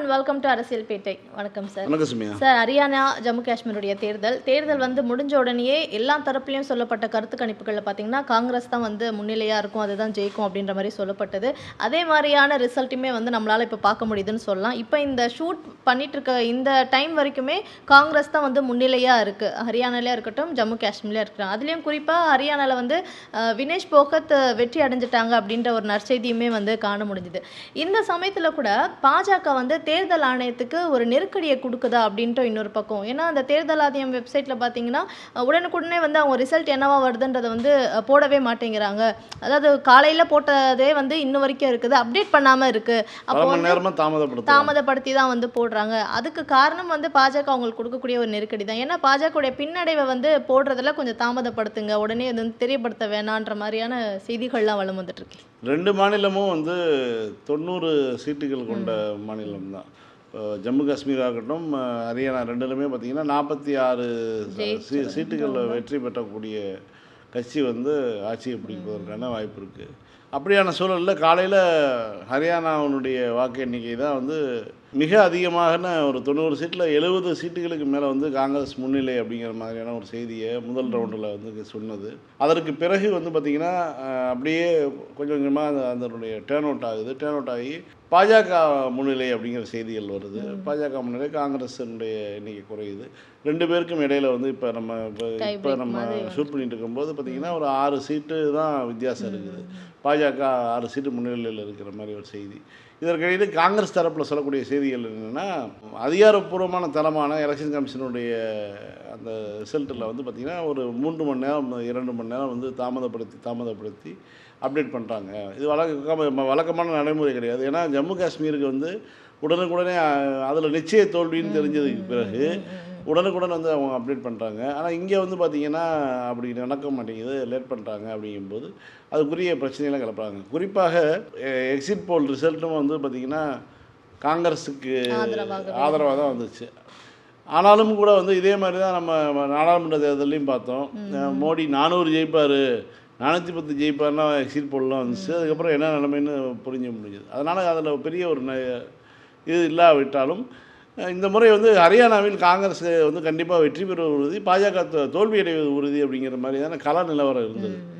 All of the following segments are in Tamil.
அண்ட் வெல்கம் டு அரசியல் பேட்டை வணக்கம் சார் சார் ஹரியானா ஜம்மு காஷ்மீருடைய தேர்தல். தேர்தல் வந்து முடிஞ்ச உடனேயே எல்லா தரப்புலையும் சொல்லப்பட்ட கருத்து கணிப்புகளில் பார்த்தீங்கன்னா காங்கிரஸ் தான் வந்து முன்னிலையாக இருக்கும் அதுதான் ஜெயிக்கும் அப்படின்ற மாதிரி சொல்லப்பட்டது. அதே மாதிரியான ரிசல்ட்டுமே வந்து நம்மளால் இப்போ பார்க்க முடியுதுன்னு சொல்லலாம். இப்போ இந்த ஷூட் பண்ணிட்டு இருக்க இந்த டைம் வரைக்குமே காங்கிரஸ் தான் வந்து முன்னிலையாக இருக்குது ஹரியானாலே இருக்கட்டும் ஜம்மு காஷ்மீர்லேயே இருக்கட்டும். அதுலேயும் குறிப்பாக ஹரியானாவில் வந்து வினேஷ் போகத் வெற்றி அடைஞ்சிட்டாங்க அப்படின்ற ஒரு நற்செய்தியுமே வந்து காண முடிஞ்சுது. இந்த சமயத்தில் கூட பாஜக வந்து தேர்தல் ஆணையத்துக்கு ஒரு நெருக்கடியை கொடுக்குதா அப்படின்ட்டு இன்னொரு பக்கம். ஏன்னா அந்த தேர்தல் ஆணையம் வெப்சைட்டில் பார்த்தீங்கன்னா உடனுக்குடனே வந்து அவங்க ரிசல்ட் என்னவா வருதுன்றதை வந்து போடவே மாட்டேங்கிறாங்க. அதாவது காலையில் போட்டதே வந்து இன்னும் வரைக்கும் இருக்குது. அப்டேட் பண்ணாமல் இருக்குது அப்போ தாமதப்படுத்தி தான் வந்து போடுறாங்க. அதுக்கு காரணம் வந்து பாஜக அவங்களுக்கு கொடுக்கக்கூடிய ஒரு நெருக்கடி தான். ஏன்னா பாஜகவுடைய பின்னடைவை வந்து போடுறதுல கொஞ்சம் தாமதப்படுத்துங்க. உடனே அது வந்து தெரியப்படுத்த வேணான்ற மாதிரியான செய்திகள்லாம் வளம் வந்துட்டு இருக்கு. ரெண்டு மாநிலமும் வந்து தொண்ணூறு சீட்டுகள் கொண்ட மாநிலம் தான் ஜம்மு காஷ்மீர் ஆகட்டும் ஹரியானா ரெண்டுலுமே பார்த்தீங்கன்னா நாற்பத்தி ஆறு சீ சீட்டுகள் வெற்றி பெற்றக்கூடிய கட்சி வந்து ஆட்சியை பிடிப்பதற்கான வாய்ப்பு இருக்குது அப்படியான சூழலில் காலையில் ஹரியானாவினுடைய வாக்கு எண்ணிக்கை தான் வந்து மிக அதிகமான ஒரு தொண்ணூறு சீட்டில் எழுபது சீட்டுகளுக்கு மேலே வந்து காங்கிரஸ் முன்னிலை அப்படிங்கிற மாதிரியான ஒரு செய்தியை முதல் ரவுண்டில் வந்து சொன்னது. அதற்கு பிறகு வந்து பார்த்திங்கன்னா அப்படியே கொஞ்சம் கொஞ்சமாக அந்த அதனுடைய டேர்ன் அவுட் ஆகுது. டேர்ன் அவுட் ஆகி பாஜக முன்னிலை அப்படிங்கிற செய்திகள் வருது. பாஜக முன்னிலை காங்கிரஸினுடைய எண்ணிக்கை குறையுது. ரெண்டு பேருக்கும் இடையில வந்து இப்போ நம்ம இப்போ இப்போ நம்ம ஷூட் பண்ணிட்டு இருக்கும்போது பார்த்திங்கன்னா ஒரு ஆறு சீட்டு தான் வித்தியாசம் இருக்குது. பாஜக ஆறு சீட்டு முன்னிலையில் இருக்கிற மாதிரி ஒரு செய்தி. இதற்கிடையில காங்கிரஸ் தரப்பில் சொல்லக்கூடிய செய்திகள் என்னென்னா அதிகாரப்பூர்வமான தரமான எலெக்ஷன் கமிஷனுடைய அந்த ரிசல்ட்டில் வந்து பார்த்திங்கன்னா ஒரு மூன்று மணி நேரம் இரண்டு மணி நேரம் வந்து தாமதப்படுத்தி தாமதப்படுத்தி அப்டேட் பண்ணுறாங்க இது வழக்க வழக்கமான நடைமுறை கிடையாது. ஏன்னா ஜம்மு காஷ்மீருக்கு வந்து உடனுக்குடனே அதில் நிச்சய தோல்வின்னு தெரிஞ்சதுக்கு பிறகு உடனுக்குடன் வந்து அவங்க அப்டேட் பண்ணுறாங்க ஆனால் இங்கே வந்து பார்த்திங்கன்னா அப்படி நடக்க மாட்டேங்குது லேட் பண்ணுறாங்க அப்படிங்கும்போது அதுக்குரிய பிரச்சனைகளை கிளப்புறாங்க. குறிப்பாக எக்ஸிட் போல் ரிசல்ட்டும் வந்து பார்த்திங்கன்னா காங்கிரஸுக்கு. ஆதரவாக தான் வந்துச்சு. ஆனாலும் கூட வந்து இதே மாதிரி தான் நம்ம நாடாளுமன்ற தேர்தலையும் பார்த்தோம். மோடி நானூறு ஜெயிப்பார் நானூற்றி பத்து ஜெயிப்பார்னா எக்ஸிட் போடலாம் வந்துச்சு. அதுக்கப்புறம் என்ன நிலைமைன்னு புரிஞ்ச முடிஞ்சது. அதனால் அதில் பெரிய ஒரு ந- இது இல்லாவிட்டாலும் இந்த முறை வந்து ஹரியானாவில் காங்கிரஸ் வந்து கண்டிப்பாக வெற்றி பெறுவது உறுதி பாஜக தோ- தோல்வி அடைவது உறுதி அப்படிங்கிற மாதிரியான கலா நிலவரம் இருந்தது.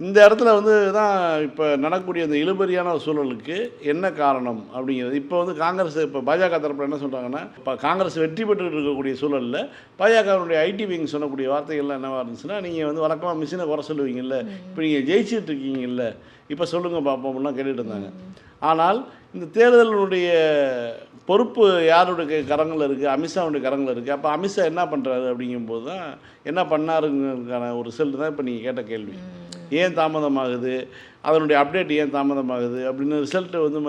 இந்த இடத்துல வந்து தான் இப்போ நடக்கக்கூடிய அந்த இழுபறியான ஒரு சூழலுக்கு என்ன காரணம் அப்படிங்கிறது. இப்போ வந்து காங்கிரஸ் இப்போ பாஜக தரப்பில் என்ன சொல்கிறாங்கன்னா இப்போ காங்கிரஸ் வெற்றி பெற்று இருக்கக்கூடிய சூழலில் பாஜகவினுடைய ஐடி விங் சொல்லக்கூடிய வார்த்தைகள்லாம் என்னவா இருந்துச்சுன்னா நீங்கள் வந்து வழக்கமாக மிஷினை குறை சொல்லுவீங்கல்ல இப்போ நீங்கள் ஜெயிச்சுட்டு இருக்கீங்கல்ல இப்போ சொல்லுங்கள் பார்ப்போம் அப்படிலாம் கேட்டுட்டு இருந்தாங்க. ஆனால் இந்த தேர்தலினுடைய பொறுப்பு யாருடைய கரங்களில் இருக்குது அமித்ஷாவுடைய கரங்களில் இருக்குது அப்போ அமித்ஷா என்ன பண்ணுறாரு அப்படிங்கும்போது தான் என்ன பண்ணாருங்கிறதுக்கான ஒரு ரிசல்ட் தான் இப்போ நீங்கள் கேட்ட கேள்வி. ஏன் தாமதமாகுது? அதனுடைய அப்டேட் ஏன் தாமதமாகுது? அப்படின்னு ரிசல்ட்டு வந்து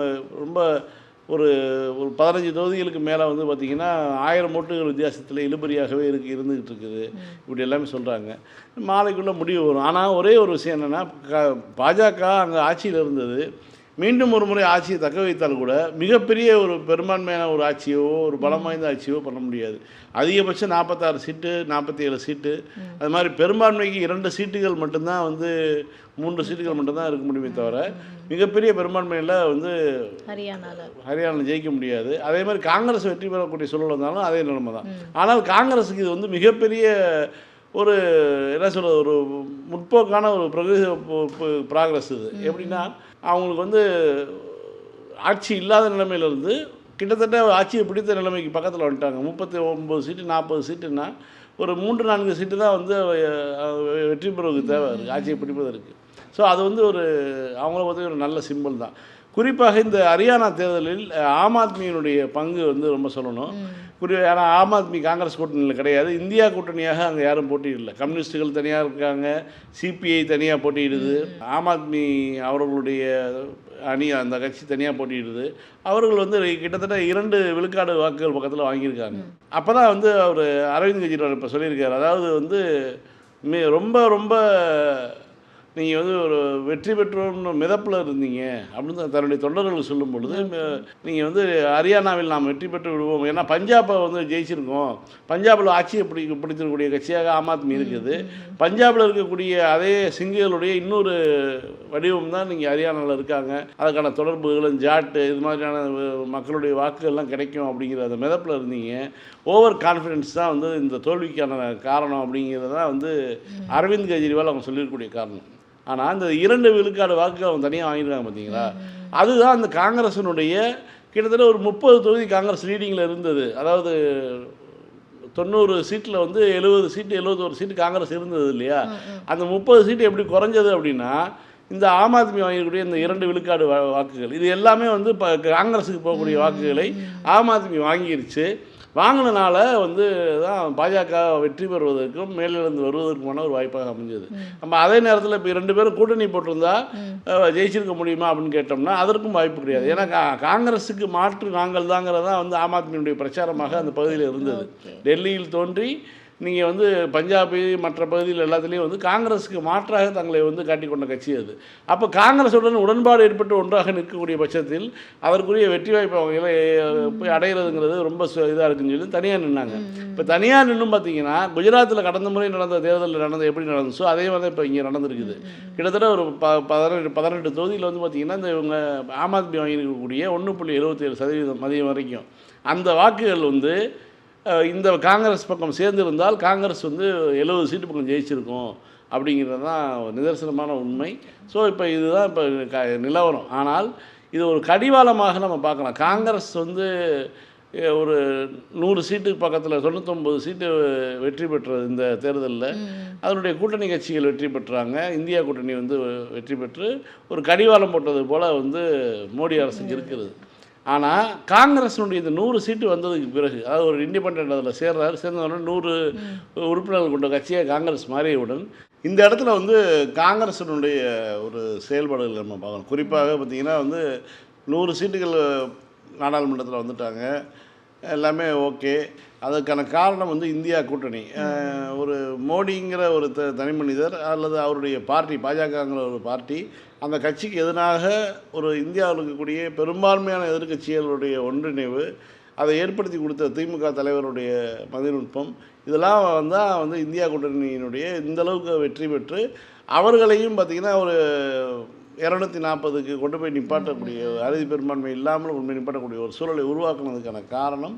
ரொம்ப ஒரு ஒரு பதினஞ்சு தொகுதிகளுக்கு மேலே வந்து பார்த்திங்கன்னா ஆயிரம் ஓட்டுகள் வித்தியாசத்தில் இழுபறியாகவே இருக்கு இருந்துகிட்டு இருக்குது. இப்படி எல்லாமே சொல்கிறாங்க மாலைக்குள்ளே முடிவு வரும். ஆனால் ஒரே ஒரு விஷயம் என்னென்னா பாஜக அங்கே ஆட்சியில் இருந்தது. மீண்டும் ஒரு முறை ஆட்சியை தக்க வைத்தால் கூட மிகப்பெரிய ஒரு பெரும்பான்மையான ஒரு ஆட்சியோ ஒரு பலம் வாய்ந்த ஆட்சியோ பண்ண முடியாது. அதிகபட்சம் நாற்பத்தாறு சீட்டு நாற்பத்தி ஏழு சீட்டு அது மாதிரி பெரும்பான்மைக்கு இரண்டு சீட்டுகள் மட்டும்தான் வந்து மூன்று சீட்டுகள் மட்டும்தான் இருக்க முடியுமே தவிர மிகப்பெரிய பெரும்பான்மையில் வந்து ஹரியானாவில் ஜெயிக்க முடியாது. அதே மாதிரி காங்கிரஸ் வெற்றி பெறக்கூடிய சூழல் வந்தாலும் அதே நிலைமை தான். ஆனால் காங்கிரஸுக்கு இது வந்து மிகப்பெரிய ஒரு என்ன சொல்கிறது ஒரு முற்போக்கான ஒரு ப்ராக்ரஸ் இது. எப்படின்னா அவங்களுக்கு வந்து ஆட்சி இல்லாத நிலைமையிலிருந்து கிட்டத்தட்ட ஆட்சியை பிடித்த நிலைமைக்கு பக்கத்தில் வந்துட்டாங்க. முப்பத்தி ஒம்பது சீட்டு நாற்பது சீட்டுன்னா ஒரு மூன்று நான்கு சீட்டு தான் வந்து வெற்றி பெறுவதற்கு தேவை. இருக்குது ஆட்சியை பிடிப்பதற்கு. ஸோ அது வந்து ஒரு அவங்கள பற்றி ஒரு நல்ல சிம்பிள் தான். குறிப்பாக இந்த ஹரியானா தேர்தலில் ஆம் ஆத்மியினுடைய பங்கு வந்து ரொம்ப சொல்லணும். குறி ஏன்னா ஆம் ஆத்மி காங்கிரஸ் கூட்டணியில் கிடையாது. இந்தியா கூட்டணியாக அங்கே யாரும் போட்டியிடல. கம்யூனிஸ்ட்டுகள் தனியாக இருக்காங்க. சிபிஐ தனியாக போட்டியிடுது. ஆம் ஆத்மி அவர்களுடைய அணி அந்த கட்சி தனியாக போட்டியிடுது. அவர்கள் வந்து கிட்டத்தட்ட இரண்டு விழுக்காடு வாக்குகள் பக்கத்தில் வாங்கியிருக்காங்க. அப்போ தான் வந்து அவர் அரவிந்த் கெஜ்ரிவால் இப்போ சொல்லியிருக்காரு. அதாவது வந்து மே ரொம்ப ரொம்ப நீங்கள் வந்து ஒரு வெற்றி பெற்றோம்னு மிதப்பில் இருந்தீங்க அப்படின்னு தான் தன்னுடைய தொண்டர்கள் சொல்லும் பொழுது நீங்கள் வந்து ஹரியானாவில் நாம் வெற்றி பெற்று விடுவோம். ஏன்னா பஞ்சாபை வந்து ஜெயிச்சிருக்கோம். பஞ்சாபில் ஆட்சியை பிடி பிடித்திருக்கக்கூடிய கட்சியாக ஆம் ஆத்மி இருக்குது. பஞ்சாபில் இருக்கக்கூடிய அதே சிங்குகளுடைய இன்னொரு வடிவம் தான் நீங்கள் ஹரியானாவில் இருக்காங்க. அதுக்கான தொடர்புகளும் ஜாட்டு இது மாதிரியான மக்களுடைய வாக்குகள்லாம் கிடைக்கும் அப்படிங்கிற அந்த மிதப்பில் இருந்தீங்க. ஓவர் கான்ஃபிடென்ஸ் தான் வந்து இந்த தோல்விக்கான காரணம் அப்படிங்கிறது தான் வந்து அரவிந்த் கெஜ்ரிவால் அவங்க சொல்லியிருக்கக்கூடிய காரணம். ஆனால் இந்த இரண்டு விழுக்காடு வாக்குகள் அவங்க தனியாக வாங்கியிருக்காங்க பார்த்தீங்களா அதுதான் அந்த காங்கிரஸினுடைய கிட்டத்தட்ட ஒரு முப்பது தொகுதி காங்கிரஸ் லீடிங்கில் இருந்தது. அதாவது தொண்ணூறு சீட்டில் வந்து எழுபது சீட்டு எழுபத்தோரு சீட்டு காங்கிரஸ் இருந்தது இல்லையா? அந்த முப்பது சீட்டு எப்படி குறைஞ்சது அப்படின்னா இந்த ஆம் ஆத்மி வாங்கிக்கூடிய இந்த இரண்டு விழுக்காடு வா- வாக்குகள் இது எல்லாமே வந்து இப்போ காங்கிரஸுக்கு போகக்கூடிய வாக்குகளை ஆம் ஆத்மி வாங்கிருச்சு. வாங்கினனால வந்து தான் பாஜக வெற்றி பெறுவதற்கும் மேலிருந்து வருவதற்குமான ஒரு வாய்ப்பாக அமைஞ்சது. நம்ம அதே நேரத்தில் இப்போ ரெண்டு பேரும் கூட்டணி போட்டிருந்தா ஜெயிச்சிருக்க முடியுமா அப்படின்னு கேட்டோம்னா அதற்கும் வாய்ப்பு கிடையாது. ஏன்னா காங்கிரஸுக்கு மாற்று நாங்கள் தாங்கிறது வந்து ஆம் ஆத்மியினுடைய பிரச்சாரமாக அந்த பகுதியில் இருந்தது. டெல்லியில் தோன்றி நீங்கள் வந்து பஞ்சாபி மற்ற பகுதியில் எல்லாத்துலேயும் வந்து காங்கிரஸுக்கு மாற்றாக தங்களை வந்து காட்டிக்கொண்ட கட்சி அது. அப்போ காங்கிரஸுடன் உடன்பாடு ஏற்பட்டு ஒன்றாக நிற்கக்கூடிய பட்சத்தில் அதற்குரிய வெற்றி வாய்ப்பை அவங்கள போய் அடைகிறதுங்கிறது ரொம்ப இதாக இருக்குன்னு சொல்லி தனியாக நின்னாங்க. இப்போ தனியாக நின்றும் பார்த்தீங்கன்னா குஜராத்தில் கடந்த முறை நடந்த தேர்தலில் நடந்த எப்படி நடந்துச்சோ அதே மாதிரி இப்போ இங்கே நடந்திருக்குது. கிட்டத்தட்ட ஒரு ப பதினெட்டு பதினெட்டு தொகுதியில் வந்து பார்த்தீங்கன்னா இந்த இவங்க ஆம் ஆத்மி வாங்கியிருக்கக்கூடிய ஒன்று புள்ளி எழுபத்தேழு சதவீதம் மதியம் வரைக்கும். அந்த வாக்குகள் வந்து இந்த காங்கிரஸ் பக்கம் சேர்ந்திருந்தால் காங்கிரஸ் வந்து எழுபது சீட்டு பக்கம் ஜெயிச்சிருக்கும் அப்படிங்கிறது தான் நிதர்சனமான உண்மை. ஸோ இப்போ இதுதான் இப்போ க நிலவரம். ஆனால் இது ஒரு கடிவாளமாக நம்ம பார்க்கலாம். காங்கிரஸ் வந்து ஒரு நூறு சீட்டுக்கு பக்கத்தில் தொண்ணூத்தொம்பது சீட்டு வெற்றி பெற்றது இந்த தேர்தலில் அதனுடைய கூட்டணி கட்சிகள் வெற்றி பெற்றாங்க. இந்தியா கூட்டணி வந்து வெற்றி பெற்று ஒரு கடிவாளம் போட்டது போல் வந்து மோடி அரசுக்கு இருக்கிறது. ஆனால் காங்கிரஸினுடைய இந்த நூறு சீட்டு வந்ததுக்கு பிறகு அதாவது ஒரு இண்டிபெண்ட் அதில் சேர்றாரு சேர்ந்தவுடனே நூறு உறுப்பினர்கள் கொண்ட கட்சியாக காங்கிரஸ் மாறியவுடன் இந்த இடத்துல வந்து காங்கிரஸினுடைய ஒரு செயல்பாடுகள் நம்ம பார்க்கணும். குறிப்பாக பார்த்திங்கன்னா வந்து நூறு சீட்டுகள் நாடாளுமன்றத்தில் வந்துட்டாங்க. எல்லாமே ஓகே. அதுக்கான காரணம் வந்து இந்தியா கூட்டணி. ஒரு மோடிங்கிற ஒரு த தனி மனிதர் அல்லது அவருடைய பார்ட்டி பாஜகங்கிற ஒரு பார்ட்டி அந்த கட்சிக்கு எதிராக ஒரு இந்தியாவில் இருக்கக்கூடிய பெரும்பான்மையான எதிர்க்கட்சிகளுடைய ஒன்றிணைவு அதை ஏற்படுத்தி கொடுத்த திமுக தலைவருடைய மதிநுட்பம் இதெல்லாம் வந்தால் வந்து இந்தியா கூட்டணியினுடைய இந்தளவுக்கு வெற்றி பெற்று அவர்களையும் பார்த்திங்கன்னா ஒரு இரநூத்தி நாற்பதுக்கு கொண்டு போய் நிப்பாட்டக்கூடிய அறுதி பெரும்பான்மை இல்லாமல் கொண்டு போய் நிப்பாட்டக்கூடிய ஒரு சூழலை உருவாக்குனதுக்கான காரணம்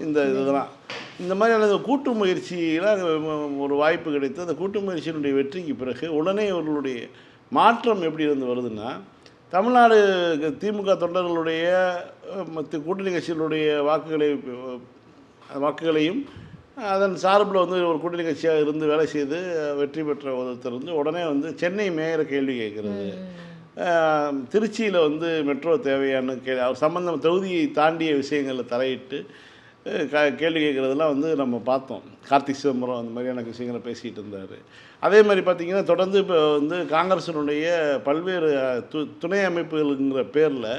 இந்த இதுதான். இந்த மாதிரியான கூட்டு முயற்சியில் ஒரு வாய்ப்பு கிடைத்து அந்த கூட்டு முயற்சியினுடைய வெற்றிக்கு பிறகு உடனே இவர்களுடைய மாற்றம் எப்படி இருந்து வருதுன்னா தமிழ்நாடு திமுக தொண்டர்களுடைய கூட்டணி கட்சிகளுடைய வாக்குகளை வாக்குகளையும் அதன் சார்பில் வந்து ஒரு கூட்டணி கட்சியாக இருந்து வேலை செய்து வெற்றி பெற்ற ஒருத்தர் வந்து உடனே வந்து சென்னை மேயரை கேள்வி கேட்குறது. திருச்சியில் வந்து மெட்ரோ தேவையான்னு கே அவர் சம்பந்தம் தொகுதியை தாண்டிய விஷயங்களில் தலையிட்டு க கேள்வி கேட்குறதெல்லாம் வந்து நம்ம பார்த்தோம். கார்த்திக் சிதம்பரம் அந்த மாதிரியான விஷயங்களை பேசிகிட்டு இருந்தார். அதே மாதிரி பார்த்திங்கன்னா தொடர்ந்து இப்போ வந்து காங்கிரஸினுடைய பல்வேறு து துணை அமைப்புகளுங்கிற பேரில்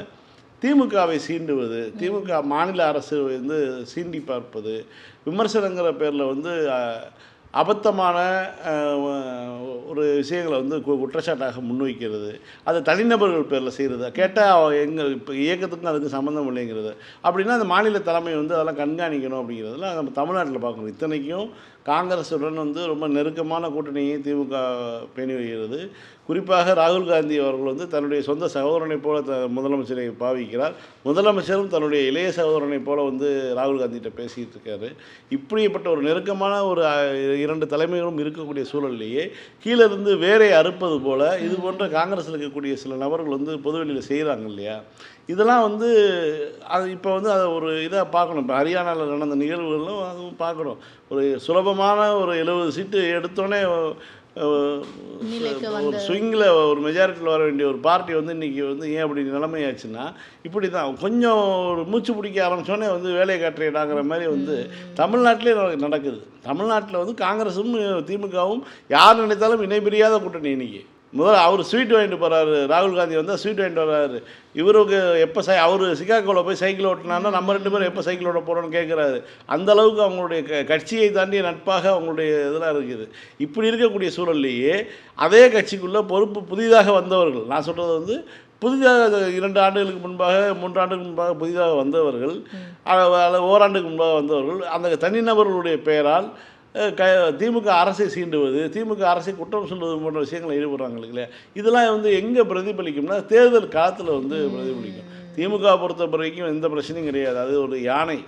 திமுகவை சீண்டுவது திமுக மாநில அரசு வந்து சீண்டி பார்ப்பது விமர்சனங்கிற பேரில் வந்து அபத்தமான ஒரு விஷயங்களை வந்து கு- குற்றச்சாட்டாக முன்வைக்கிறது. அதை தனிநபர்கள் பேரில் செய்கிறது கேட்டால் எங்கள் இப்போ இயக்கத்துக்கும் அதுக்கு சம்மந்தம் இல்லைங்கிறது. அப்படின்னா அந்த மாநில தலைமை வந்து அதெல்லாம் கண்காணிக்கணும் அப்படிங்கிறதுலாம் நம்ம தமிழ்நாட்டில் பார்க்கணும். இத்தனைக்கும் காங்கிரஸுடன் வந்து ரொம்ப நெருக்கமான கூட்டணியை திமுக பேணி வருகிறது. குறிப்பாக ராகுல் காந்தி அவர்கள் வந்து தன்னுடைய சொந்த சகோதரனைப் போல த முதலமைச்சரை பாவிக்கிறார். முதலமைச்சரும் தன்னுடைய இளைய சகோதரனைப் போல வந்து ராகுல் காந்திகிட்ட பேசிகிட்டு இருக்காரு. இப்படிப்பட்ட ஒரு நெருக்கமான ஒரு இரண்டு தலைமைகளும் இருக்கக்கூடிய சூழல்லையே கீழே இருந்து வேரை அறுப்பது போல இது போன்ற காங்கிரஸில் இருக்கக்கூடிய சில நபர்கள் வந்து பொதுவெளியில் செய்கிறாங்க இல்லையா? இதெல்லாம் வந்து அது இப்போ வந்து அதை ஒரு இதாக பார்க்கணும் இப்போ ஹரியானாவில் நடந்த நிகழ்வுகளும் அதுவும் பார்க்கணும் ஒரு சுலபமான ஒரு எழுபது சீட்டு எடுத்தோடனே ஒரு ஸ்விங்கில் ஒரு மெஜாரிட்டியில் வர வேண்டிய ஒரு பார்ட்டி வந்து இன்றைக்கி வந்து ஏன் அப்படி நிலைமையாச்சுன்னா இப்படி தான் கொஞ்சம் ஒரு மூச்சு பிடிக்க ஆரம்பித்தோடனே வந்து வேலையை காட்டுறாங்கிற மாதிரி வந்து தமிழ்நாட்டிலே நட- நடக்குது. தமிழ்நாட்டில் வந்து காங்கிரஸும் திமுகவும் யார் நினைத்தாலும் இணைபிரியாத கூட்டணி இன்னைக்கு. முதல்ல அவர் ஸ்வீட் வாங்கிட்டு போகிறாரு ராகுல் காந்தி வந்தால் ஸ்வீட் வாங்கிட்டு வர்றாரு. இவருக்கு எப்போ சை அவர் சிகாகோவில் போய் சைக்கிள் ஓட்டினான்னா நம்ம ரெண்டு பேரும் எப்போ சைக்கிள் ஓட்ட போகிறோன்னு கேட்குறாரு அந்த அளவுக்கு அவங்களுடைய க கட்சியை தாண்டி நட்பாக அவங்களுடைய இதெல்லாம் இருக்குது. இப்படி இருக்கக்கூடிய சூழல்லையே அதே கட்சிக்குள்ளே பொறுப்பு புதிதாக வந்தவர்கள் நான் சொல்கிறது வந்து புதிதாக இரண்டு ஆண்டுகளுக்கு முன்பாக மூன்று ஆண்டுகளுக்கு முன்பாக புதிதாக வந்தவர்கள் ஓராண்டுக்கு முன்பாக வந்தவர்கள் அந்த தனிநபர்களுடைய பெயரால் க திமுக அரசை சீண்டுவது திமுக அரசை குற்றம் சொல்வது போன்ற விஷயங்களை ஈடுபடுறாங்க இல்லையா இதெல்லாம் வந்து எங்கே பிரதிபலிக்கும்னா தேர்தல் காலத்தில் வந்து பிரதிபலிக்கும். திமுக பொறுத்த வரைக்கும் எந்த பிரச்சனையும் கிடையாது. அது ஒரு யானை.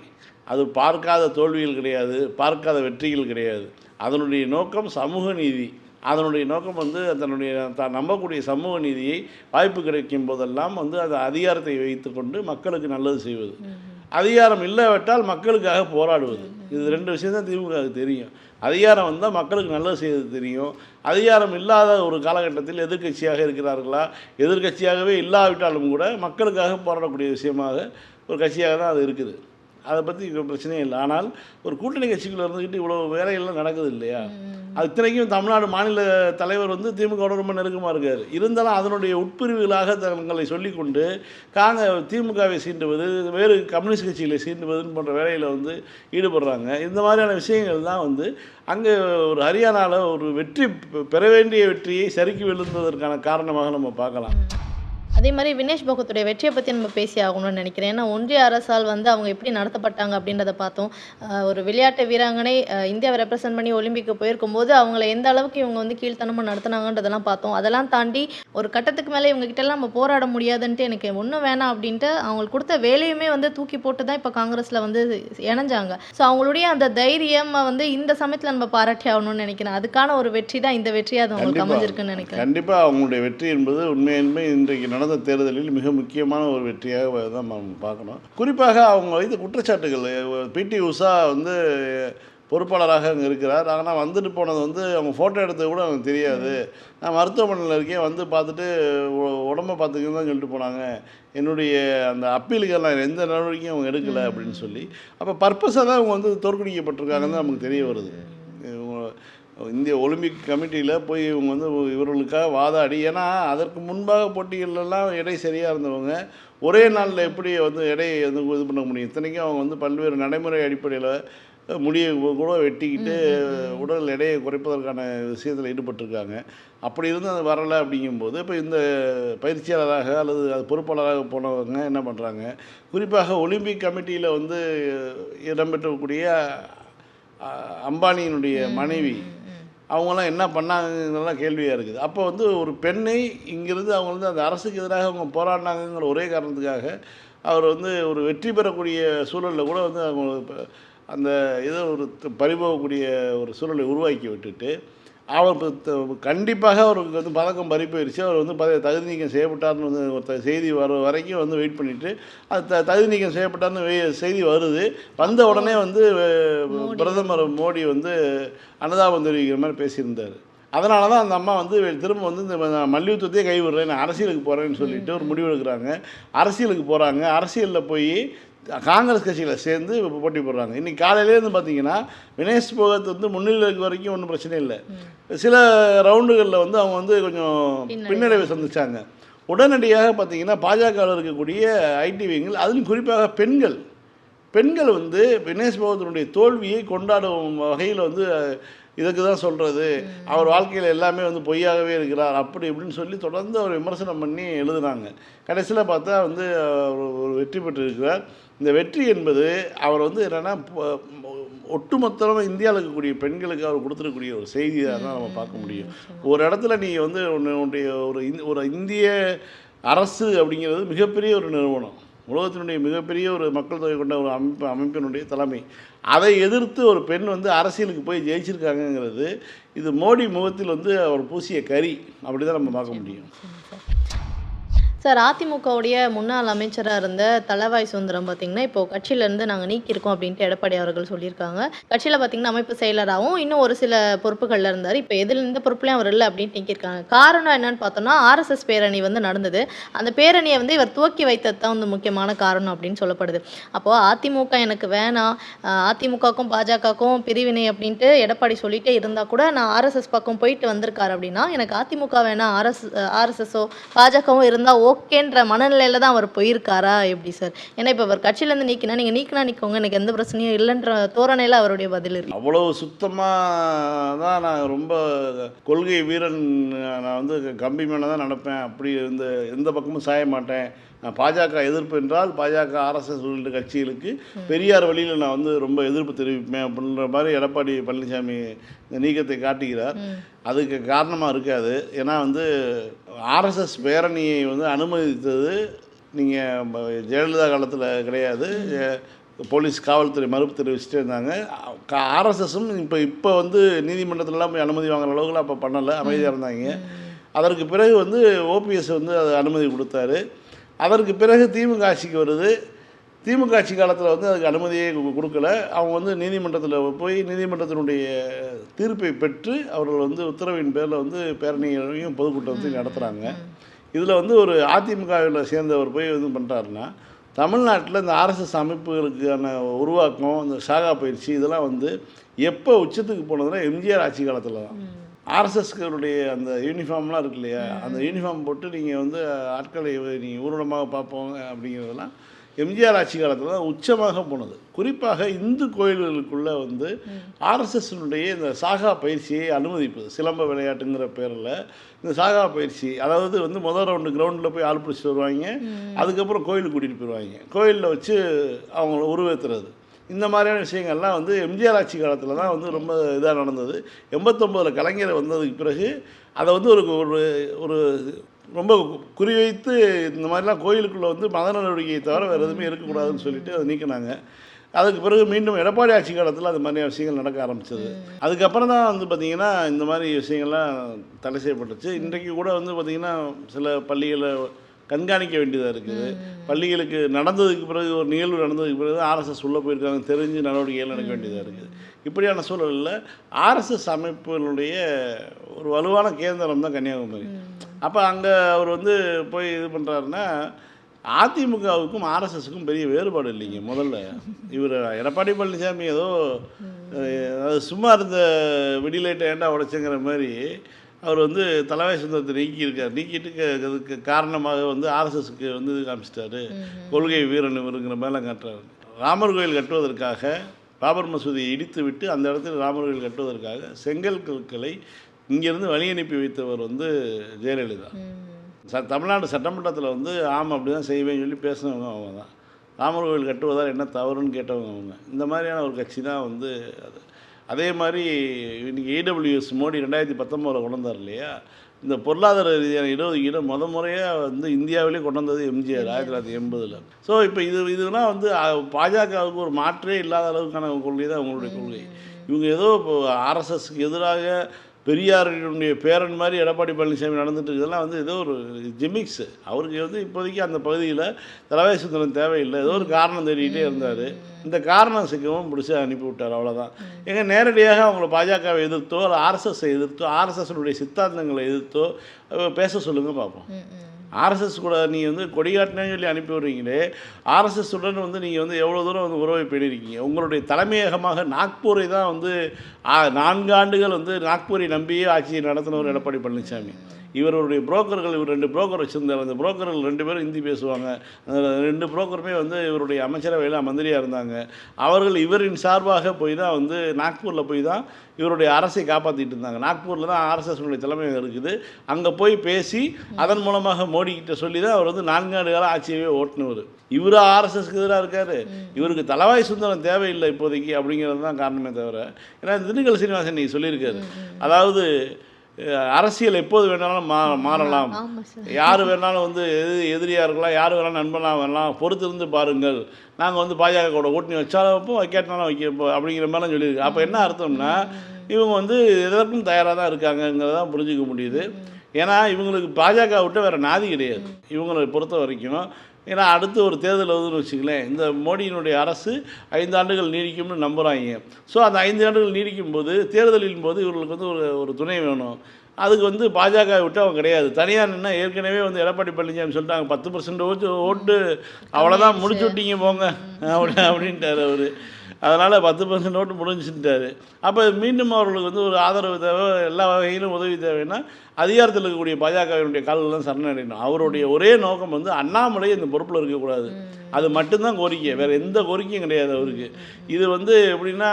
அது பார்க்காத தோல்விகள் கிடையாது பார்க்காத வெற்றிகள் கிடையாது. அதனுடைய நோக்கம் சமூக நீதி. அதனுடைய நோக்கம் வந்து தன்னுடைய தான் நம்பக்கூடிய சமூக நீதியை வாய்ப்பு கிடைக்கும் போதெல்லாம் வந்து அந்த அதிகாரத்தை வைத்துக்கொண்டு மக்களுக்கு நல்லது செய்வது. அதிகாரம் இல்லாவிட்டால் மக்களுக்காக போராடுவது. இது ரெண்டு விஷயம் தான் திமுகவுக்கு தெரியும். அதிகாரம் வந்தால் மக்களுக்கு நல்லது செய்வது தெரியும். அதிகாரம் இல்லாத ஒரு காலகட்டத்தில் எதிர்க்கட்சியாக இருக்கிறார்களா? எதிர்க்கட்சியாகவே இல்லாவிட்டாலும் கூட மக்களுக்காக போராடக்கூடிய விஷயமாக ஒரு கட்சியாக தான் அது இருக்குது. அதை பற்றி பிரச்சனையே இல்லை. ஆனால் ஒரு கூட்டணி கட்சிக்குள்ள இருந்துக்கிட்டு இவ்வளோ வேலைகள்லாம் நடக்குது இல்லையா? அது இத்தனைக்கும் தமிழ்நாடு மாநில தலைவர் வந்து திமுகவோட ரொம்ப நெருக்கமாக இருக்கார். இருந்தாலும் அதனுடைய உட்பிரிவுகளாக தங்களை சொல்லிக்கொண்டு காங்க திமுகவை சீண்டுவது வேறு கம்யூனிஸ்ட் கட்சிகளை சீண்டுவதுன்னு போன்ற வேலையில் வந்து ஈடுபடுறாங்க. இந்த மாதிரியான விஷயங்கள் தான் வந்து அங்கே ஒரு ஹரியானாவில் ஒரு வெற்றி பெற வேண்டிய வெற்றியை சறுக்கி விழுந்ததற்கான காரணமாக நம்ம பார்க்கலாம். அதே மாதிரி வினேஷ் பகத்துடைய வெற்றியை பற்றி நம்ம பேசி ஆகணும்னு நினைக்கிறேன். ஏன்னா ஒன்றிய அரசால் வந்து அவங்க எப்படி நடத்தப்பட்டாங்க அப்படின்றத பார்த்தோம். ஒரு விளையாட்டு வீராங்கனை இந்தியாவை ரெப்ரசென்ட் பண்ணி ஒலிம்பிக்கு போயிருக்கும் போது அவங்கள எந்த அளவுக்கு இவங்க வந்து கீழ்த்தனமாக நடத்துனாங்கன்றதெல்லாம் பார்த்தோம். அதெல்லாம் தாண்டி ஒரு கட்டத்துக்கு மேலே இவங்க கிட்டலாம் நம்ம போராட முடியாதுன்ட்டு எனக்கு ஒன்றும் வேணாம் அப்படின்ட்டு அவங்களுக்கு கொடுத்த வேலையுமே வந்து தூக்கி போட்டு தான் இப்போ காங்கிரஸில் வந்து இணைஞ்சாங்க. ஸோ அவங்களுடைய அந்த தைரியம் வந்து இந்த சமயத்தில் நம்ம பாராட்டி ஆகணும்னு நினைக்கிறேன். அதுக்கான ஒரு வெற்றி தான் இந்த வெற்றியாக அது அவங்களுக்கு. அமைஞ்சிருக்குன்னு நினைக்கிறேன். கண்டிப்பாக அவங்களுடைய வெற்றி என்பது உண்மையின்மை இன்றைக்கு நடந்த தேர்தலில் மிக முக்கியமான ஒரு வெற்றியாக தான் நம்ம பார்க்கணும். குறிப்பாக அவங்க வைத்த குற்றச்சாட்டுகள் பிடி உஷா வந்து பொறுப்பாளராக அங்கே இருக்கிறார். ஆனால் வந்துட்டு போனது வந்து அவங்க ஃபோட்டோ எடுத்தது கூட அவங்களுக்கு தெரியாது. நான் மருத்துவமனையில் இருக்கேன். வந்து பார்த்துட்டு உடம்ப பார்த்துக்கன்னு தான் சொல்லிட்டு போனாங்க. என்னுடைய அந்த அப்பீலுக்கெல்லாம் எந்த நடவடிக்கையும் அவங்க எடுக்கலை அப்படின்னு சொல்லி. அப்போ பர்பஸாக தான் அவங்க வந்து தோற்கடிக்கப்பட்டிருக்காங்கன்னு தான் நமக்கு தெரிய வருது. இந்திய ஒலிம்பிக் கமிட்டியில் போய் இவங்க வந்து இவர்களுக்காக வாதாடி ஏன்னா அதற்கு முன்பாக போட்டிகள்லாம் எடை சரியாக இருந்தவங்க ஒரே நாளில் எப்படி வந்து எடையை வந்து இது பண்ண முடியும்? இத்தனைக்கும் அவங்க வந்து பல்வேறு நடைமுறை அடிப்படையில் முடியை கூட வெட்டிக்கிட்டு உடல் எடையை குறைப்பதற்கான விஷயத்தில் ஈடுபட்டிருக்காங்க. அப்படி இருந்து அது வரலை அப்படிங்கும்போது இப்போ இந்த பயிற்சியாளராக அல்லது அது பொறுப்பாளராக போனவங்க என்ன பண்ணுறாங்க குறிப்பாக ஒலிம்பிக் கமிட்டியில் வந்து இடம்பெற்றக்கூடிய அம்பானியினுடைய மனைவி அவங்களாம் என்ன பண்ணாங்கலாம் கேள்வியாக இருக்குது. அப்போ வந்து ஒரு பெண்ணை இங்கிருந்து அவங்க வந்து அந்த அரசுக்கு எதிராக அவங்க போராடினாங்கங்கிற ஒரே காரணத்துக்காக அவர் வந்து ஒரு வெற்றி பெறக்கூடிய சூழலில் கூட வந்து அவங்க அந்த இதை ஒரு பறிபோகக்கூடிய ஒரு சூழலை உருவாக்கி விட்டுட்டு அவர் கண்டிப்பாக அவருக்கு வந்து பதக்கம் பறி போயிடுச்சு அவர் வந்து பத தகுதி நீக்கம் செய்யப்பட்டார்னு வந்து ஒரு செய்தி வர வரைக்கும் வந்து வெயிட் பண்ணிவிட்டு அது த தகுதி நீக்கம் செய்யப்பட்டார்னு செய்தி வருது. வந்த உடனே வந்து பிரதமர் மோடி வந்து அன்னதாபம் தெரிவிக்கிற மாதிரி பேசியிருந்தார். அதனால தான் அந்த அம்மா வந்து திரும்ப வந்து இந்த மல்யுத்தத்தையே கைவிடுறேன் நான் அரசியலுக்கு போகிறேன்னு சொல்லிட்டு ஒரு முடிவு எடுக்கிறாங்க அரசியலுக்கு போகிறாங்க அரசியலில் போய் காங்கிரஸ் கட்சியில் சேர்ந்து போட்டி போடுறாங்க. இன்றைக்கி காலையிலேருந்து பார்த்தீங்கன்னா வினேஷ் போகத் வந்து இருக்க வரைக்கும் ஒன்றும் பிரச்சனை இல்லை. சில ரவுண்டுகளில் வந்து அவங்க வந்து கொஞ்சம் பின்னடைவு. சந்திச்சாங்க. உடனடியாக பார்த்தீங்கன்னா பாஜகவில் இருக்கக்கூடிய ஐடி விங்கள் அதிலும் குறிப்பாக பெண்கள். பெண்கள் வந்து வினேஷ் பகவத்தினுடைய தோல்வியை கொண்டாடும் வகையில் வந்து இதுக்கு தான் சொல்கிறது அவர் வாழ்க்கையில் எல்லாமே வந்து பொய்யாகவே இருக்கிறார் அப்படி இப்படின்னு சொல்லி தொடர்ந்து அவர் விமர்சனம் பண்ணி எழுதுனாங்க. கடைசியில் பார்த்தா வந்து ஒரு வெற்றி பெற்றிருக்கிறார். இந்த வெற்றி என்பது அவர் வந்து என்னென்னா ஒட்டுமொத்தமாக இந்தியாவில் இருக்கக்கூடிய பெண்களுக்கு அவர் கொடுத்துருக்கக்கூடிய ஒரு செய்தியாக தான் நம்ம பார்க்க முடியும். ஒரு இடத்துல நீ வந்து உன்னை- உன்னுடைய ஒரு ஒரு இந்திய அரசு அப்படிங்கிறது மிகப்பெரிய ஒரு நிறுவனம். உலகத்தினுடைய மிகப்பெரிய ஒரு மக்கள் தொகை கொண்ட ஒரு அமைப்பு அமைப்பினுடைய தலைமை. அதை எதிர்த்து ஒரு பெண் வந்து அரசியலுக்கு போய் ஜெயிச்சிருக்காங்கங்கிறது இது மோடி முகத்தில் வந்து அவர் பூசிய கரி. அப்படி தான் நம்ம பார்க்க முடியும். சார் அதிமுகவுடைய முன்னாள் அமைச்சராக இருந்த தலவாய் சுந்தரம் பார்த்தீங்கன்னா இப்போ கட்சியிலேருந்து நாங்கள் நீக்கியிருக்கோம் அப்படின்ட்டு எடப்பாடி அவர்கள் சொல்லியிருக்காங்க. கட்சியில் பார்த்தீங்கன்னா அமைப்பு செயலராகவும் இன்னும் ஒரு சில பொறுப்புகளில் இருந்தார். இப்போ எதில் இந்த பொறுப்புலையும் அவர் இல்லை அப்படின்ட்டு நீக்கியிருக்காங்க. காரணம் என்னன்னு பார்த்தோம்னா ஆர்எஸ்எஸ் பேரணி வந்து நடந்தது. அந்த பேரணியை வந்து இவர் துவக்கி வைத்தது தான் வந்து முக்கியமான காரணம் அப்படின்னு சொல்லப்படுது. அப்போது அதிமுக எனக்கு வேணாம் அதிமுகவுக்கும் பாஜகவுக்கும் பிரிவினை அப்படின்ட்டு எடப்பாடி சொல்லிட்டே இருந்தால் கூட நான் ஆர்எஸ்எஸ் பக்கம் போயிட்டு வந்திருக்காரு அப்படின்னா எனக்கு அதிமுக வேணாம் ஆர்எஸ் ஆர்எஸ்எஸோ பாஜகவும் இருந்தால் ஓகேன்ற மனநிலையில தான் அவர் போயிருக்காரா? எப்படி சார்? ஏன்னா இப்போ அவர் கட்சியிலேருந்து நீக்கினா நீங்கள் நீக்கினா நிற்கோங்க எனக்கு எந்த பிரச்சனையும் இல்லைன்ற தோரணையில் அவருடைய பதில் இருக்கு. அவ்வளவு சுத்தமாக தான் நான் ரொம்ப கொள்கை வீரன் நான் வந்து கம்பி மேலே தான் நடப்பேன். அப்படி இந்த எந்த பக்கமும் சாய மாட்டேன். பாஜக எதிர்ப்பு என்றால் பாஜக ஆர்எஸ்எஸ் உள்ளிட்ட கட்சிகளுக்கு பெரியார் வழியில் நான் வந்து ரொம்ப எதிர்ப்பு தெரிவிப்பேன் அப்படின்ற மாதிரி எடப்பாடி பழனிசாமி இந்த நீக்கத்தை காட்டுகிறார். அதுக்கு காரணமாக இருக்காது. ஏன்னா வந்து ஆர்எஸ்எஸ் பேரணியை வந்து அனுமதித்தது நீங்கள் ஜெயலலிதா காலத்தில் கிடையாது. போலீஸ் காவல்துறை மறுப்பு தெரிவிச்சுட்டே இருந்தாங்க. ஆர்எஸ்எஸும் இப்போ இப்போ வந்து நீதிமன்றத்திலலாம் போய் அனுமதி வாங்குற அளவுக்குலாம் அப்போ பண்ணலை. அமைதியாக இருந்தாங்க. அதற்கு பிறகு வந்து ஓபிஎஸ் வந்து அது அனுமதி கொடுத்தாரு. அதற்கு பிறகு திமுக ஆட்சிக்கு வருது. திமுக ஆட்சி காலத்தில் வந்து அதுக்கு அனுமதியே கொடுக்கல. அவங்க வந்து நீதிமன்றத்தில் போய் நீதிமன்றத்தினுடைய தீர்ப்பை பெற்று அவர்கள் வந்து உத்தரவின் பேரில் வந்து பேரணிகளையும் பொதுக்கூட்டத்தையும் நடத்துகிறாங்க இதில் வந்து ஒரு அதிமுகவில் சேர்ந்தவர் போய் இது பண்ணுறாருன்னா தமிழ்நாட்டில் இந்த ஆர்எஸ்எஸ் அமைப்புகளுக்கான உருவாக்கம் இந்த சாகா பயிற்சி இதெல்லாம் வந்து எப்போ உச்சத்துக்கு போனதுன்னா எம்ஜிஆர் ஆட்சி காலத்தில் தான். ஆர்எஸ்எஸ்களுடைய அந்த யூனிஃபார்ம்லாம் இருக்கு இல்லையா? அந்த யூனிஃபார்ம் போட்டு நீங்கள் வந்து ஆட்களை நீங்கள் ஊர்வலமாக பார்ப்போங்க அப்படிங்கிறதெல்லாம் எம்ஜிஆர் ஆட்சி காலத்தில் தான் உச்சமாக போனது. குறிப்பாக இந்து கோயில்களுக்குள்ளே வந்து ஆர்எஸ்எஸ்னுடைய இந்த சாகா பயிற்சியை அனுமதிப்பது சிலம்ப விளையாட்டுங்கிற பேரில் இந்த சாகா பயிற்சி அதாவது வந்து முதல் ரவுண்டு கிரவுண்டில் போய் ஆள் பிடிச்சிட்டு வருவாங்க. அதுக்கப்புறம் கோயிலுக்கு கூட்டிகிட்டு போயிடுவாங்க கோயிலில் வச்சு அவங்கள உருவேற்றுறது இந்த மாதிரியான விஷயங்கள்லாம் வந்து எம்ஜிஆர் ஆட்சி காலத்தில் தான் வந்து ரொம்ப இதாக நடந்தது. எண்பத்தொம்போதில் கலைஞர் வந்ததுக்கு பிறகு அதை வந்து ஒரு ஒரு ஒரு ரொம்ப குறிவைத்து இந்த மாதிரிலாம் கோயிலுக்குள்ளே வந்து மத நடவடிக்கையை தவிர வேறு எதுவுமே இருக்கக்கூடாதுன்னு சொல்லிட்டு அதை நீக்கினாங்க. அதுக்கு பிறகு மீண்டும் எடப்பாடி ஆட்சி காலத்தில் அது மாதிரியான விஷயங்கள் நடக்க ஆரம்பிச்சது. அதுக்கப்புறம் தான் வந்து பார்த்திங்கன்னா இந்த மாதிரி விஷயங்கள்லாம் தடை செய்யப்பட்டுச்சு. இன்றைக்கு கூட வந்து பார்த்திங்கன்னா சில பள்ளிகளை கண்காணிக்க வேண்டியதாக இருக்குது. பள்ளிகளுக்கு நடந்ததுக்கு பிறகு ஒரு நிகழ்வு நடந்ததுக்கு பிறகு ஆர்எஸ்எஸ் உள்ளே போயிருக்காங்க தெரிஞ்சு நடவடிக்கைகள் நடக்க வேண்டியதாக இருக்குது. இப்படியான சூழலில் ஆர்எஸ்எஸ் அமைப்புகளுடைய ஒரு வலுவான கேந்திரம் தான் கன்னியாகுமரி. அப்போ அங்கே அவர் வந்து போய் இது பண்ணுறாருன்னா அதிமுகவுக்கும் ஆர்எஸ்எஸ்க்கும் பெரிய வேறுபாடு இல்லைங்க முதல்ல. இவர் எடப்பாடி பழனிசாமி ஏதோ சும்மா இருந்த வெடிலைட்டை ஏண்டா உடைச்சங்கிற மாதிரி அவர் வந்து தலைவாய் சுந்தரத்தை நீக்கியிருக்கார். நீக்கிட்டு காரணமாக வந்து ஆர்எஸ்எஸ்க்கு வந்து இது காமிச்சிட்டாரு. கொள்கை வீரன் இவருங்கிற மேலே காட்டுறாரு. ராமர் கோயில் கட்டுவதற்காக பாபர் மசூதியை இடித்து விட்டு அந்த இடத்துல ராமர் கோயில் கட்டுவதற்காக செங்கல் கற்களை இங்கேருந்து வழி அனுப்பி வைத்தவர் வந்து ஜெயலலிதா. ச தமிழ்நாடு சட்டமன்றத்தில் வந்து ஆமாம் அப்படி தான் செய்வேன்னு சொல்லி பேசினவங்க அவங்க தான். ராமர் கோவில் கட்டுவதால் என்ன தவறுன்னு கேட்டவங்க அவங்க. இந்த மாதிரியான ஒரு கட்சி தான் வந்து அது. அதே மாதிரி இன்னைக்கு ஏடபிள்யூஎஸ் மோடி ரெண்டாயிரத்தி பத்தொம்போதில் கொண்டு வந்தார் இல்லையா? இந்த பொருளாதார ரீதியான இடஒதுக்கீடு முத முறையாக வந்து இந்தியாவிலே கொண்டு வந்தது எம்ஜிஆர் ஆயிரத்தி தொள்ளாயிரத்தி எண்பதில். ஸோ இப்போ இது இதெல்லாம் வந்து பாஜகவுக்கு ஒரு மாற்றே இல்லாத அளவுக்கான கொள்கை தான் அவங்களுடைய கொள்கை. இவங்க ஏதோ இப்போ ஆர்எஸ்எஸ்க்கு எதிராக பெரியாரினுடைய பேரன் மாதிரி எடப்பாடி பழனிசாமி நடந்துட்டு இதெல்லாம் வந்து ஏதோ ஒரு ஜிமிக்ஸு அவருக்கு வந்து இப்போதைக்கு அந்த பகுதியில் தலைவாய் சுந்தரம் தேவையில்லை. ஏதோ ஒரு காரணம் தேடிக்கிட்டே இருந்தார். இந்த காரணம் சிக்கவும் பிடிச்சி அனுப்பி விட்டார். அவ்வளோதான் எங்க நேரடியாக அவங்கள பாஜகவை எதிர்த்தோ இல்லை ஆர்எஸ்எஸ்ஸை எதிர்த்தோ ஆர்எஸ்எஸ்னுடைய சித்தாந்தங்களை எதிர்த்தோ பேச சொல்லுங்கள் பார்ப்போம் ஆர்எஸ்எஸ் கூட நீங்கள் வந்து கொடிகாட்டினேன்னு சொல்லி அனுப்பி விடுறீங்களே ஆர்எஸ்எஸ் உடன் வந்து நீங்கள் வந்து எவ்வளோ தூரம் வந்து உறவை பேணிருக்கீங்க உங்களுடைய தலைமையகமாக நாக்பூரை தான் வந்து நான்கு ஆண்டுகள் வந்து நாக்பூரை நம்பியே ஆட்சியை நடத்தினவர் எடப்பாடி பழனிசாமி. இவருடைய புரோக்கர்கள் இவர் ரெண்டு புரோக்கர் வச்சுருந்தார். அந்த புரோக்கர்கள் ரெண்டு பேரும் ஹிந்தி பேசுவாங்க. ரெண்டு புரோக்கருமே வந்து இவருடைய அமைச்சரவையில் மந்திரியாக இருந்தாங்க. அவர்கள் இவரின் சார்பாக போய் தான் வந்து நாக்பூரில் போய் தான் இவருடைய அரசை காப்பாற்றிட்டு இருந்தாங்க. நாக்பூரில் தான் ஆர்எஸ்எஸ்னுடைய தலைமையகம் இருக்குது. அங்கே போய் பேசி அதன் மூலமாக மோடி கிட்ட சொல்லி தான் அவர் வந்து நான்காண்டு காலம் ஆட்சியவே ஓட்டுனவர். இவர் ஆர்எஸ்எஸ்க்கு எதிராக இருக்காரு. இவருக்கு தலவாய் சுந்தரம் தேவையில்லை இப்போதைக்கு அப்படிங்கிறது தான் காரணமே தவிர. ஏன்னா திண்டுக்கல் சீனிவாசன் நீ சொல்லியிருக்காரு. அதாவது அரசியல் எப்போது வேணாலும் மா மாறலாம். யார் வேணாலும் வந்து எது எதிரியாக இருக்கலாம் யார் வேணாலும் நண்பனாக வரலாம் பொறுத்திருந்து பாருங்கள். நாங்கள் வந்து பாஜக கூட கூட்டணி வச்சாலும் வைக்காட்டினாலும் வைக்க அப்படிங்கிற மாதிரிலாம் சொல்லியிருக்கு. அப்போ என்ன அர்த்தம்னா இவங்க வந்து எதற்கும் தயாராக தான் இருக்காங்கங்கிறத தான் புரிஞ்சுக்க முடியுது. ஏன்னா இவங்களுக்கு பாஜக விட்டு வேறு நாதி கிடையாது. இவங்களை பொறுத்த வரைக்கும் ஏன்னா அடுத்து ஒரு தேர்தல் வருதுன்னு வச்சுங்களேன் இந்த மோடியினுடைய அரசு ஐந்து ஆண்டுகள் நீடிக்கும்னு நம்புகிறாங்க ஸோ அந்த ஐந்து ஆண்டுகள் நீடிக்கும் போது தேர்தலின் போது இவர்களுக்கு வந்து ஒரு ஒரு துணை வேணும். அதுக்கு வந்து பாஜக விட்டு அவங்க கிடையாது. தனியாக நின்னா ஏற்கனவே வந்து எடப்பாடி பழனிசாமி சொல்லிட்டாங்க பத்து பர்சன்ட் ஓட்டு ஓட்டு அவ்வளோதான் முடிச்சு விட்டீங்க போங்க. அப்படி அப்படின்ட்டார் அவர். அதனால் பத்து பர்சன்ட் ஓட்டு முடிஞ்சுட்டாரு அப்போ மீண்டும் அவர்களுக்கு வந்து ஒரு ஆதரவு தேவை எல்லா வகையிலும் உதவி தேவைன்னா அதிகாரத்தில் இருக்கக்கூடிய பாஜகவினுடைய கால்கள் சரணடையணும். அவருடைய ஒரே நோக்கம் வந்து அண்ணாமலை இந்த பொறுப்பில் இருக்கக்கூடாது. அது மட்டும்தான் கோரிக்கை. வேறு எந்த கோரிக்கையும் கிடையாது அவருக்கு. இது வந்து எப்படின்னா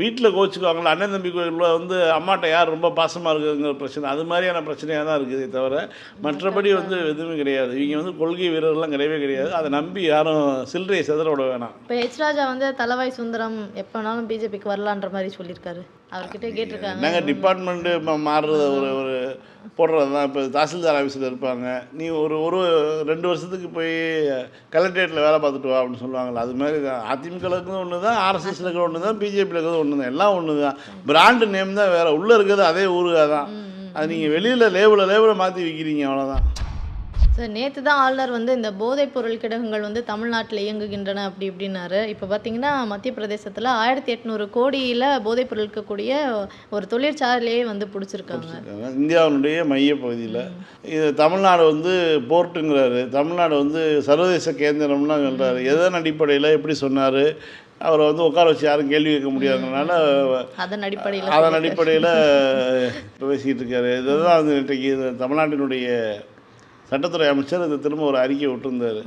வீட்டில் கோச்சுக்குவாங்களா அண்ணன் தம்பி கோயிலில் வந்து அம்மாட்ட யார் ரொம்ப பாசமாக இருக்குங்கிற பிரச்சனை அது மாதிரியான பிரச்சனையாக தான் இருக்குதே தவிர மற்றபடி வந்து எதுவுமே கிடையாது. இவங்க வந்து கொள்கை வீரர்லாம் கிடையவே கிடையாது. அதை நம்பி யாரும் சில்லறையை செதற விட வேணாம். இப்போ ஹெச் ராஜா வந்து தலவாய் சுந்தரம் எப்போ வேணாலும் பிஜேபிக்கு வரலான்ற மாதிரி சொல்லியிருக்காரு. அவர்கிட்ட கேட்டிருக்காங்க. என்னங்க டிபார்ட்மெண்ட்டு மாறுறது ஒரு ஒரு போடுறது தான் இப்போ தாசில்தார் ஆஃபீஸில் இருப்பாங்க. நீ ஒரு ஒரு ரெண்டு வருஷத்துக்கு போய் கலெக்டரேட்டில் வேலை பார்த்துட்டு வா அப்படின்னு சொல்லுவாங்கள்ல அது மாதிரி தான். அதிமுக இருக்கிறது ஒன்று தான் ஆர்எஸ்எஸ்ல இருக்கிற ஒன்று தான் பிஜேபியில் இருக்கிறது ஒன்று தான் எல்லாம் ஒன்று தான் பிராண்டு நேம் தான் வேறு. உள்ளே இருக்கிறது அதே ஊருகா தான். அது நீங்கள் வெளியில் லேபிளை லேபிளை மாற்றி விற்கிறீங்க அவ்வளோதான் சார் நேற்று தான் ஆளுநர் வந்து இந்த போதைப் பொருள் கிடங்குகள் வந்து தமிழ்நாட்டில் இயங்குகின்றன அப்படி இப்படின்னாரு. இப்போ பார்த்தீங்கன்னா மத்திய பிரதேசத்தில் ஆயிரத்தி எட்நூறு கோடியில் போதைப் பொருள் இருக்கக்கூடிய ஒரு தொழிற்சாலையே வந்து பிடிச்சிருக்காங்க. இந்தியாவினுடைய மையப்பகுதியில். இது தமிழ்நாடு வந்து போர்ட்டுங்கிறாரு. தமிழ்நாடு வந்து சர்வதேச கேந்திரம்லாம் சொல்கிறாரு எதன் அடிப்படையில் எப்படி சொன்னார்? அவரை வந்து உட்கார வச்சு யாரும் கேள்வி கேட்க முடியாதனால அதன் அடிப்படையில். அதன் அடிப்படையில் பேசிக்கிட்டு இருக்காரு. இதுதான் வந்து இன்றைக்கு தமிழ்நாட்டினுடைய சட்டத்துறை அமைச்சர் இது திரும்ப ஒரு அறிக்கை விட்டுருந்தாரு.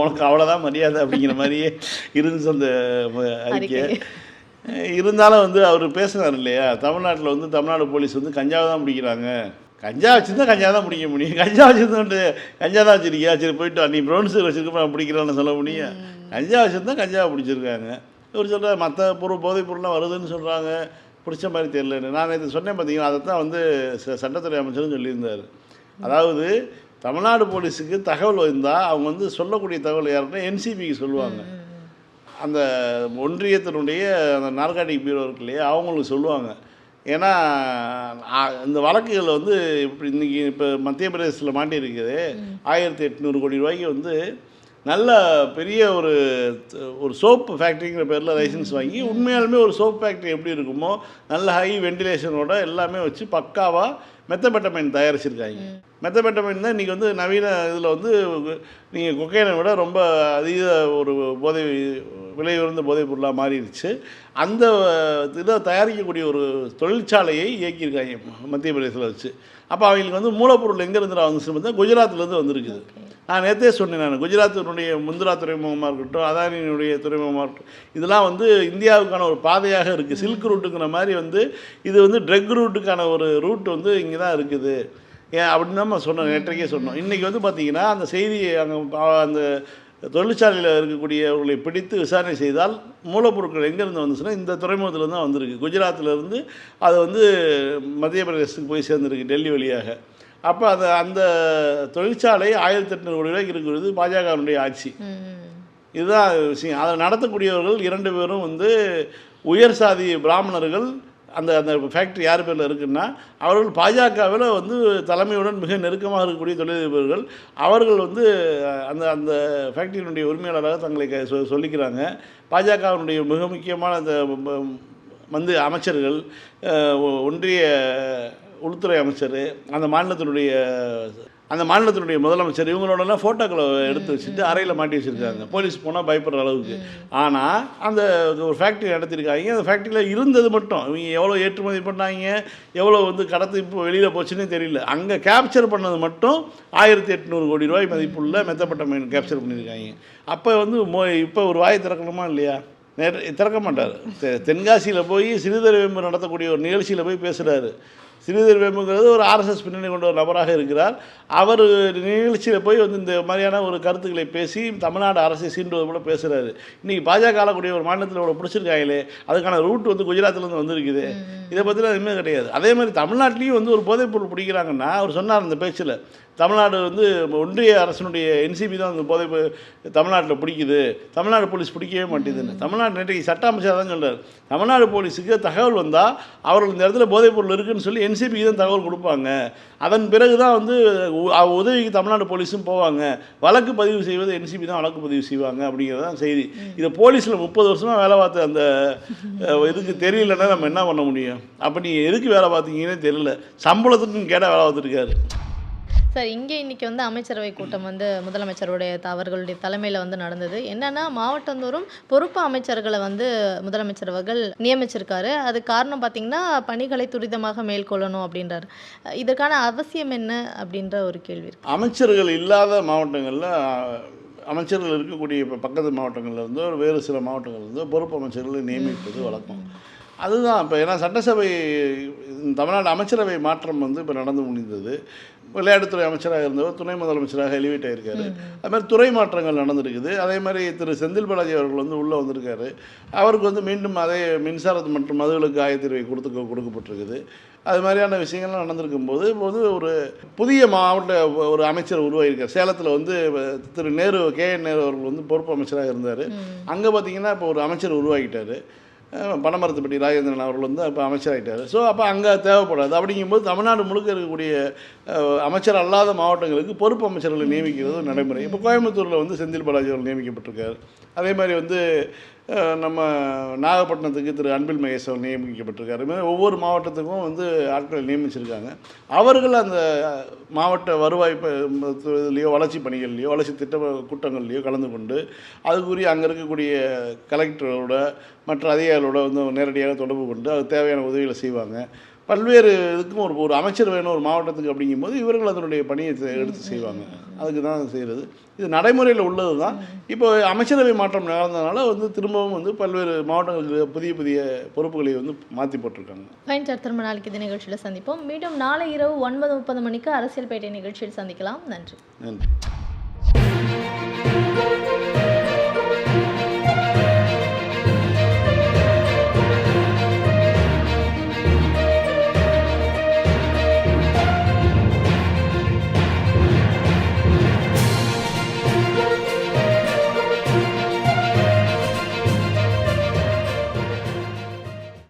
உனக்கு அவ்வளோதான் மரியாதை அப்படிங்கிற மாதிரியே இருந்துச்சு அந்த அறிக்கை. இருந்தாலும் வந்து அவர் பேசுனார் இல்லையா? தமிழ்நாட்டில் வந்து தமிழ்நாடு போலீஸ் வந்து கஞ்சாவை தான் பிடிக்கிறாங்க. கஞ்சா வச்சுருந்தா கஞ்சா தான் பிடிக்க முடியும். கஞ்சா வச்சுருந்தோன்ட்டு கஞ்சா தான் வச்சிருக்கியா? சரி போயிட்டு நீ ப்ரௌன் சுகர் நான் பிடிக்கிறேன்னு சொல்ல முடியும். கஞ்சா வச்சுருந்தா கஞ்சாவை பிடிச்சிருக்காங்க. இவர் சொல்கிறார் மற்ற பொருள் போதைப் பொருள்லாம் வருதுன்னு சொல்கிறாங்க பிடிச்ச மாதிரி தெரியலன்னு. நான் இது சொன்னேன் பார்த்தீங்கன்னா அதை தான் வந்து சட்டத்துறை அமைச்சரும் சொல்லியிருந்தார். அதாவது தமிழ்நாடு போலீஸுக்கு தகவல் வந்தால் அவங்க வந்து சொல்லக்கூடிய தகவல் யாருன்னா என்சிபிக்கு சொல்லுவாங்க. அந்த ஒன்றியத்தினுடைய அந்த நார்காட்டிக் பியூரோ இருக்கு இல்லையா அவங்களுக்கு சொல்லுவாங்க. ஏன்னா இந்த வழக்குகள் வந்து இப்படி இன்னைக்கு இப்போ மத்திய பிரதேசத்தில் மாட்டியிருக்குது. ஆயிரத்தி எட்நூறு கோடி ரூபாய்க்கு வந்து நல்ல பெரிய ஒரு ஒரு சோப்பு ஃபேக்ட்ரிங்கிற பேரில் லைசன்ஸ் வாங்கி உண்மையாலுமே ஒரு சோப் ஃபேக்ட்ரி எப்படி இருக்குமோ நல்ல ஹை வெண்டிலேஷனோட எல்லாமே வச்சு பக்காவாக மெத்தபெட்டமைன் தயாரிச்சிருக்காங்க. மெத்தபெட்டமைன் தான் இன்றைக்கி வந்து நவீன இதில் வந்து நீங்கள் கொக்கைனை விட ரொம்ப அதீத ஒரு போதை விலை உயர்ந்த போதைப் பொருளாக மாறிடுச்சு. அந்த இதை தயாரிக்கக்கூடிய ஒரு தொழிற்சாலையை இயக்கியிருக்காங்க மத்திய பிரதேசத்தில் வச்சு. அப்போ அவங்களுக்கு வந்து மூலப்பொருள் எங்கேருந்து வந்துச்சு பார்த்தா குஜராத்லேருந்து வந்திருக்குது. நான் நேற்றே சொன்னேன் நான் குஜராத்தினுடைய முந்திரா துறைமுகமாக இருக்கட்டும் அதானியினுடைய துறைமுகமாக இருக்கட்டும் இதெல்லாம் வந்து இந்தியாவுக்கான ஒரு பாதையாக இருக்குது சில்க் ரூட்டுங்கிற மாதிரி வந்து இது வந்து ட்ரக் ரூட்டுக்கான ஒரு ரூட் வந்து இங்கே தான் இருக்குது. ஏன் அப்படின்னு தான் நம்ம சொன்னோம் நேற்றைக்கே சொன்னோம். இன்றைக்கி வந்து பார்த்திங்கன்னா அந்த செய்தி அங்கே அந்த தொழிற்சாலையில் இருக்கக்கூடியவர்களை பிடித்து விசாரணை செய்தால் மூலப்பொருட்கள் எங்கேருந்து வந்துச்சுன்னா இந்த துறைமுகத்தில் தான் வந்திருக்கு. குஜராத்திலேருந்து அது வந்து மத்திய பிரதேசத்துக்கு போய் சேர்ந்துருக்கு டெல்லி வழியாக. அப்போ அந்த அந்த தொழிற்சாலை ஆயிரத்தி எட்நூறு கோடி ரூபாய்க்கு இருக்கிறது பாஜகவினுடைய ஆட்சி. இதுதான் விஷயம். அதை நடத்தக்கூடியவர்கள் இரண்டு பேரும் வந்து உயர் சாதி பிராமணர்கள் அந்த அந்த ஃபேக்ட்ரி யார் பேரில் இருக்குன்னா அவர்கள் பாஜகவில் வந்து தலைமையுடன் மிக நெருக்கமாக இருக்கக்கூடிய தொழிலதிபர்கள். அவர்கள் வந்து அந்த அந்த ஃபேக்ட்ரியினுடைய உரிமையாளராக தங்களை க- சொ- சொல்லிக்கிறாங்க. பாஜகவினுடைய மிக முக்கியமான அந்த வந்து அமைச்சர்கள் ஒ- ஒன்றிய உள்துறை அமைச்சர் அந்த மாநிலத்தினுடைய அந்த மாநிலத்தினுடைய முதலமைச்சர் இவங்களோடலாம் ஃபோட்டோக்களை எடுத்து வச்சுட்டு அறையில் மாட்டி வச்சுருக்காங்க. போலீஸ் போனால் பயப்படுற அளவுக்கு. ஆனால் அந்த ஒரு ஃபேக்ட்ரி நடத்திருக்காங்க. அந்த ஃபேக்ட்ரியில் இருந்தது மட்டும். இவங்க எவ்வளோ ஏற்றுமதி பண்ணாங்க? எவ்வளோ வந்து கடத்து இப்போ வெளியில் போச்சுன்னே தெரியல. அங்கே கேப்சர் பண்ணது மட்டும் ஆயிரத்தி எட்நூறு கோடி ரூபாய் மதிப்புள்ள மெத்தப்பட்ட மீன் கேப்சர் பண்ணியிருக்காங்க. அப்போ வந்து மோ இப்போ ஒரு வாயை திறக்கணுமா இல்லையா? நேற்று திறக்க மாட்டார். தென்காசியில் போய் சிறுதர் வேம்பு நடத்தக்கூடிய ஒரு நிகழ்ச்சியில் போய் பேசுகிறாரு சிறுதர் வேம்புங்கிறது ஒரு ஆர்எஸ்எஸ் பின்னணி கொண்ட ஒரு நபராக இருக்கிறார். அவர் நிகழ்ச்சியில் போய் வந்து இந்த மாதிரியான ஒரு கருத்துக்களை பேசி தமிழ்நாடு அரசை சீண்டுவது போல பேசுகிறாரு இன்றைக்கி பாஜக ஆளக்கூடிய ஒரு மாநிலத்தில் இவ்வளோ பிடிச்சிருக்காங்களே அதுக்கான ரூட் வந்து குஜராத்லேருந்து வந்திருக்குது. இதை பற்றிலாம் எதுவுமே கிடையாது. அதே மாதிரி தமிழ்நாட்டிலையும் வந்து ஒரு போதைப்பொருள் பிடிக்கிறாங்கன்னா அவர் சொன்னார் அந்த பேச்சில் தமிழ்நாடு வந்து ஒன்றிய அரசினுடைய என்சிபி தான் அந்த போதை தமிழ்நாட்டில் பிடிக்குது. தமிழ்நாடு போலீஸ் பிடிக்கவே மாட்டேதுன்னு. தமிழ்நாடு நேற்றைக்கு சட்ட அமைச்சர் தான் சொல்றாரு. தமிழ்நாடு போலீஸுக்கு தகவல் வந்தால் அவர்கள் இந்த இடத்துல போதைப் பொருள் இருக்குன்னு சொல்லி என்சிபிக்கு தான் தகவல் கொடுப்பாங்க. அதன் பிறகு தான் வந்து உதவிக்கு தமிழ்நாடு போலீஸும் போவாங்க. வழக்கு பதிவு செய்வது என்சிபி தான் வழக்கு பதிவு செய்வாங்க அப்படிங்கிறது தான் செய்தி இதை போலீஸில் முப்பது வருஷமாக வேலை பார்த்த அந்த இதுக்கு தெரியலன்னா நம்ம என்ன பண்ண முடியும்? அப்போ நீங்கள் எதுக்கு வேலை பார்த்தீங்கன்னே தெரியல. சம்பளத்துக்கும் கேட்டால் வேலை பார்த்துருக்காரு சார் இங்கே இன்னைக்கு வந்து அமைச்சரவை கூட்டம் வந்து முதலமைச்சருடைய த- அவர்களுடைய தலைமையில் வந்து நடந்தது. என்னன்னா மாவட்டந்தோறும் பொறுப்பு அமைச்சர்களை வந்து முதலமைச்சர் அவர்கள் நியமிச்சிருக்காரு. அது காரணம் பார்த்தீங்கன்னா பணிகளை துரிதமாக மேற்கொள்ளணும் அப்படின்றாரு. இதற்கான அவசியம் என்ன அப்படின்ற ஒரு கேள்வி அமைச்சர்கள் இல்லாத மாவட்டங்களில் அமைச்சர்கள் இருக்கக்கூடிய இப்போ பக்கத்து மாவட்டங்கள்ல இருந்து வேறு சில மாவட்டங்கள்ல இருந்து பொறுப்பு அமைச்சர்களை நியமிப்பது வழக்கம். அதுதான் இப்போ ஏன்னா சட்டசபை தமிழ்நாடு அமைச்சரவை மாற்றம் வந்து இப்போ நடந்து முடிந்தது. விளையாட்டுத்துறை அமைச்சராக இருந்தவர் துணை முதலமைச்சராக எலிவேட் ஆயிருக்காரு. அது மாதிரி துறை மாற்றங்கள் நடந்திருக்குது. அதே மாதிரி திரு செந்தில் பாலாஜி அவர்கள் வந்து உள்ளே வந்திருக்காரு. அவருக்கு வந்து மீண்டும் அதே மின்சாரத்து மற்றும் மதுவிலக்கு ஆயத்தீர்வை கொடுத்து கொடுக்கப்பட்டிருக்குது. அது மாதிரியான விஷயங்கள்லாம் நடந்திருக்கும் போது வந்து ஒரு புதிய மாவட்ட ஒரு அமைச்சர் உருவாகியிருக்கார் சேலத்தில் வந்து திரு நேரு கே என் நேரு அவர்கள் வந்து பொறுப்பு அமைச்சராக இருந்தார். அங்கே பார்த்தீங்கன்னா இப்போ ஒரு அமைச்சர் உருவாகிட்டார். பனமரத்துப்பட்டி ராஜேந்திரன் அவர்கள் வந்து இப்போ அமைச்சராகிட்டார் ஸோ அப்போ அங்கே தேவைப்படாது. அப்படிங்கும்போது தமிழ்நாடு முழுக்க இருக்கக்கூடிய அமைச்சர் அல்லாத மாவட்டங்களுக்கு பொறுப்பு அமைச்சர்களை நியமிக்கிறது நடைமுறை. இப்போ கோயம்புத்தூரில் வந்து செந்தில் பாலாஜி அவர்கள் நியமிக்கப்பட்டிருக்கார். அதே மாதிரி வந்து நம்ம நாகப்பட்டினத்துக்கு திரு அன்பில் மகேஸ்வர் நியமிக்கப்பட்டிருக்காரு. ஒவ்வொரு மாவட்டத்துக்கும் வந்து ஆட்களை நியமிச்சிருக்காங்க. அவர்கள் அந்த மாவட்ட வருவாய் இதுலேயோ வளர்ச்சி பணிகள்லையோ வளர்ச்சி திட்ட கூட்டங்கள்லையோ கலந்து கொண்டு அதுக்குரிய அங்கே இருக்கக்கூடிய கலெக்டரோட மற்ற அதிகாரிகளோட வந்து நேரடியாக தொடர்பு கொண்டு அது தேவையான உதவிகளை செய்வாங்க. பல்வேறு இதுக்கும் ஒரு ஒரு அமைச்சர் வேணும் ஒரு மாவட்டத்துக்கு அப்படிங்கும்போது இவர்கள் அதனுடைய பணியை எடுத்து செய்வாங்க. அதுக்கு தான் செய்கிறது இது நடைமுறையில் உள்ளது தான். இப்போ அமைச்சரவை மாற்றம் நடந்ததுனால வந்து திரும்பவும் வந்து பல்வேறு மாவட்டங்களுக்கு புதிய புதிய பொறுப்புகளை வந்து மாற்றி போட்டிருக்காங்க. ஃபைன் சார் திரும்ப நாளைக்கு இந்த நிகழ்ச்சியில் சந்திப்போம். மீண்டும் நாளை இரவு ஒன்பது முப்பது மணிக்கு அரசியல் பேட்டை நிகழ்ச்சியில் சந்திக்கலாம். நன்றி. நன்றி.